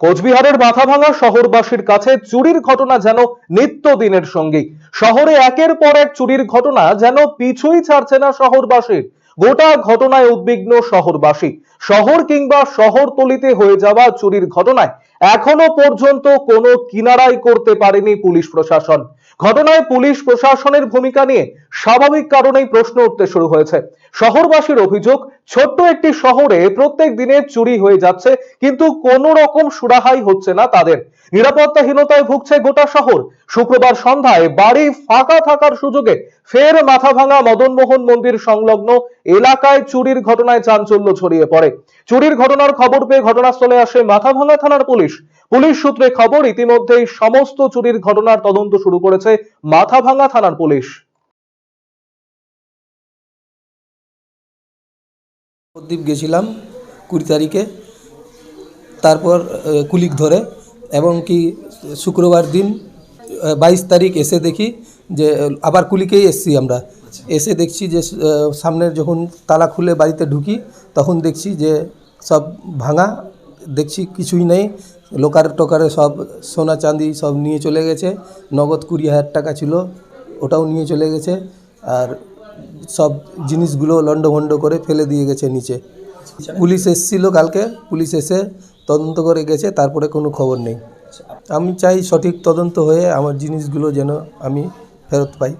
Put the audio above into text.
কোচবিহারের মাথাভাঙা শহরবাসীর কাছে চুরির ঘটনা যেন নিত্য দিনের সঙ্গী। শহরে একের পর এক চুরির ঘটনা যেন পিছুই ছাড়ছে না শহরবাসীর। গোটা ঘটনায় উদ্বিগ্ন শহরবাসী। শহর কিংবা শহরতলিতে হয়ে যাওয়া চুরির ঘটনায় এখনও পর্যন্ত কোনো কিনারাই করতে পারেনি পুলিশ প্রশাসন। ঘটনায় পুলিশ প্রশাসনের ভূমিকা নিয়ে স্বাভাবিক কারণেই প্রশ্ন উঠতে শুরু হয়েছে। শহরবাসীর অভিযোগ, ছোট্ট একটি শহরে প্রত্যেক দিনে চুরি হয়ে যাচ্ছে, কিন্তু কোনো রকম সুরাহাই হচ্ছে না তাদের। নিরাপত্তাহীনতায় ভুগছে গোটা শহর। শুক্রবার সন্ধ্যায় বাড়ি ফাঁকা থাকার সুযোগে ফের মাথাভাঙা মদনমোহন মন্দির সংলগ্ন এলাকায় চুরির ঘটনায় চাঞ্চল্য ছড়িয়ে পড়ে। চুরির ঘটনার খবর পেয়ে ঘটনাস্থলে আসে মাথাভাঙা থানার পুলিশ। পুলিশ। পুলিশ সূত্রে খবর, ইতিমধ্যেই সমস্ত চুরির ঘটনার তদন্ত শুরু করেছে মাথাভাঙা থানার পুলিশ। নবদ্বীপ গেছিলাম কুড়ি তারিখে, তারপর কুলিক ধরে, এবং কি শুক্রবার দিন বাইশ তারিখ এসে দেখি যে আবার কুলিকেই এসছি আমরা। এসে দেখছি যে সামনের যখন তালা খুলে বাড়িতে ঢুকি, তখন দেখছি যে সব ভাঙা দেখছি কিছুই নেই। লোকার টোকারে সব সোনা চাঁদি সব নিয়ে চলে গেছে। নগদ কুড়ি হাজার টাকা ছিল, ওটাও নিয়ে চলে গেছে। আর সব জিনিসগুলো লণ্ডভণ্ড করে ফেলে দিয়ে গেছে নিচে। পুলিশ এসেছিল কালকে, পুলিশ এসে তদন্ত করে গেছে, তারপরে কোনো খবর নেই। আমি চাই সঠিক তদন্ত হয়ে আমার জিনিসগুলো যেন আমি ফেরত পাই।